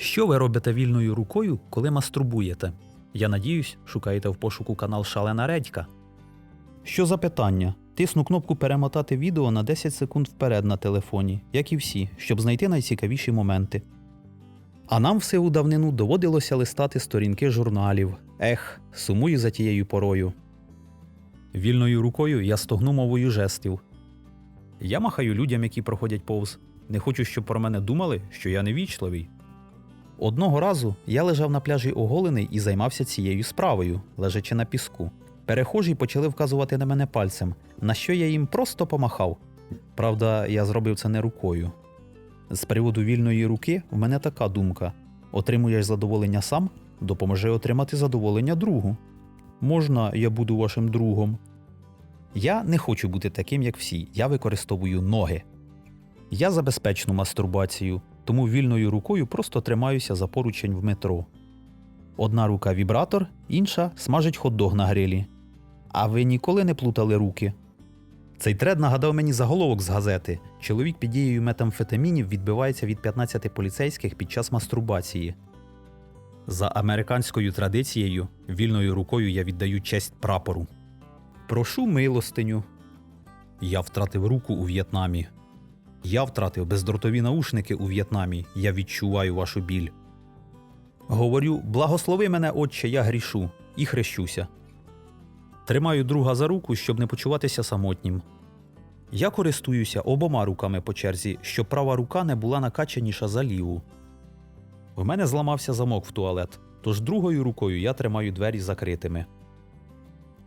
Що ви робите вільною рукою, коли мастурбуєте? Я надіюсь, шукаєте в пошуку канал Шалена Редька. Що за питання? Тисну кнопку перемотати відео на 10 секунд вперед на телефоні, як і всі, щоб знайти найцікавіші моменти. А нам все у давнину доводилося листати сторінки журналів. Ех, сумую за тією порою. Вільною рукою я стогну мовою жестів. Я махаю людям, які проходять повз. Не хочу, щоб про мене думали, що я невічливий. Одного разу я лежав на пляжі оголений і займався цією справою, лежачи на піску. Перехожі почали вказувати на мене пальцем, на що я їм просто помахав. Правда, я зробив це не рукою. З приводу вільної руки в мене така думка: отримуєш задоволення сам, допоможи отримати задоволення другу. Можна, я буду вашим другом. Я не хочу бути таким, як всі. Я використовую ноги. Я за безпечну мастурбацію, тому вільною рукою просто тримаюся за поручень в метро. Одна рука вібратор, інша смажить хот-дог на грилі. А ви ніколи не плутали руки? Цей тред нагадав мені заголовок з газети. Чоловік під дією метамфетамінів відбивається від 15 поліцейських під час мастурбації. За американською традицією, вільною рукою я віддаю честь прапору. Прошу милостиню. Я втратив руку у В'єтнамі. Я втратив бездротові наушники у В'єтнамі. Я відчуваю вашу біль. Говорю, благослови мене, отче, я грішу, і хрещуся. Тримаю друга за руку, щоб не почуватися самотнім. Я користуюся обома руками по черзі, щоб права рука не була накачаніша за ліву. В мене зламався замок в туалет, тож другою рукою я тримаю двері закритими.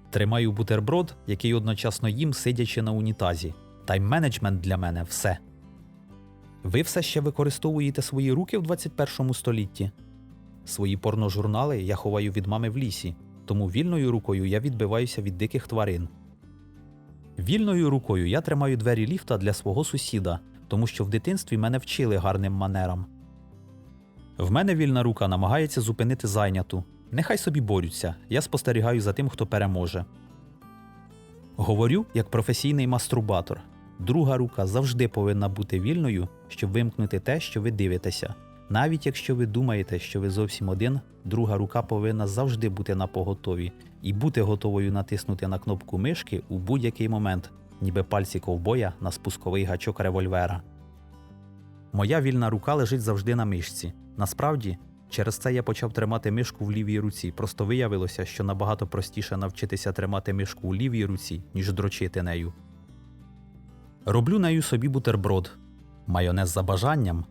Тримаю бутерброд, який одночасно їм, сидячи на унітазі. Тайм-менеджмент для мене все. Ви все ще використовуєте свої руки в 21 столітті. Свої порножурнали я ховаю від мами в лісі, тому вільною рукою я відбиваюся від диких тварин. Вільною рукою я тримаю двері ліфта для свого сусіда, тому що в дитинстві мене вчили гарним манерам. В мене вільна рука намагається зупинити зайняту. Нехай собі борються, я спостерігаю за тим, хто переможе. Говорю як професійний мастурбатор. Друга рука завжди повинна бути вільною, щоб вимкнути те, що ви дивитеся. Навіть якщо ви думаєте, що ви зовсім один, друга рука повинна завжди бути на поготові і бути готовою натиснути на кнопку мишки у будь-який момент, ніби пальці ковбоя на спусковий гачок револьвера. Моя вільна рука лежить завжди на мишці. Насправді, через це я почав тримати мишку в лівій руці. Просто виявилося, що набагато простіше навчитися тримати мишку у лівій руці, ніж дрочити нею. Роблю нею собі бутерброд. Майонез за бажанням.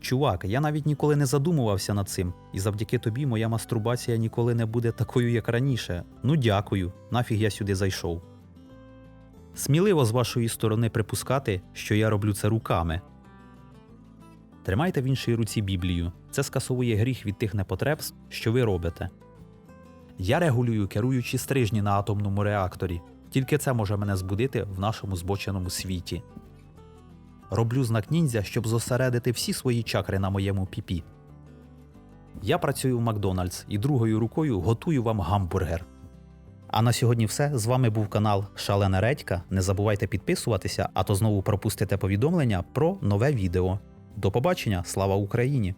Чувак, я навіть ніколи не задумувався над цим, і завдяки тобі моя мастурбація ніколи не буде такою, як раніше. Ну дякую, нафіг я сюди зайшов. Сміливо з вашої сторони припускати, що я роблю це руками. Тримайте в іншій руці Біблію. Це скасовує гріх від тих непотребств, що ви робите. Я регулюю керуючі стрижні на атомному реакторі. Тільки це може мене збудити в нашому збоченому світі. Роблю знак ніндзя, щоб зосередити всі свої чакри на моєму піпі. Я працюю в Макдональдс і другою рукою готую вам гамбургер. А на сьогодні все. З вами був канал Шалена Редька. Не забувайте підписуватися, а то знову пропустите повідомлення про нове відео. До побачення, слава Україні!